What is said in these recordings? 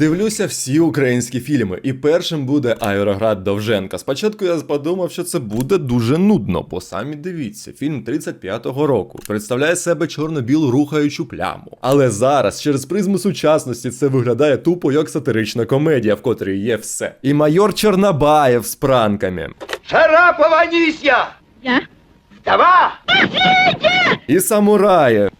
Дивлюся всі українські фільми, і першим буде Аероград Довженка. Спочатку я подумав, що це буде дуже нудно, бо самі дивіться, фільм 35-го року представляє себе чорно-білу рухаючу пляму. Але зараз, через призму сучасності, це виглядає тупо як сатирична комедія, в котрій є все. І майор Чорнобаєв з пранками. Шарапова Анисья! Я? Вдова! І самураї,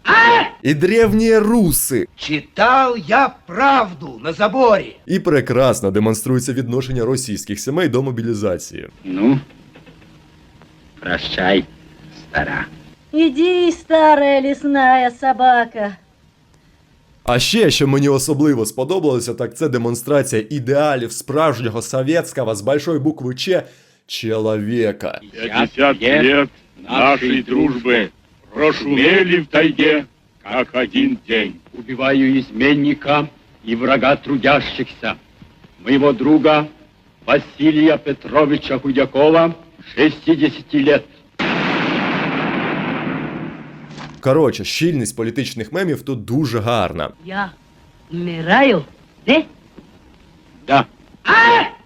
і древні руси. Читал я правду на заборе. І прекрасно демонструється відношення російських сімей до мобілізації. Ну, прощай, стара. Иди, старая лесная собака. А ще, що мені особливо сподобалося, так це демонстрація ідеалів справжнього совєтського з большої букви Ч чоловіка. Пятьдесят лет нашей дружбы прошумели в тайге, как один день. Убиваю изменника и врага трудящихся, моего друга Василия Петровича Худякова, 60 лет. Коротше, щільність політичних мемів тут дуже гарна. Я умираю, да? Да,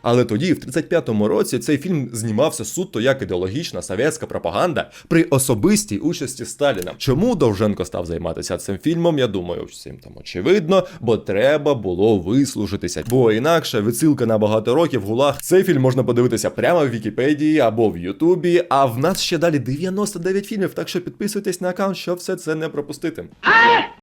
Але тоді, в 35-му році, цей фільм знімався суто як ідеологічна совєтська пропаганда при особистій участі Сталіна. Чому Довженко став займатися цим фільмом? Я думаю, всім там очевидно, бо треба було вислужитися. Бо інакше відсилка на багато років в гулаг. Цей фільм можна подивитися прямо в Вікіпедії або в Ютубі. А в нас ще далі 99 фільмів, так що підписуйтесь на аккаунт, щоб все це не пропустити.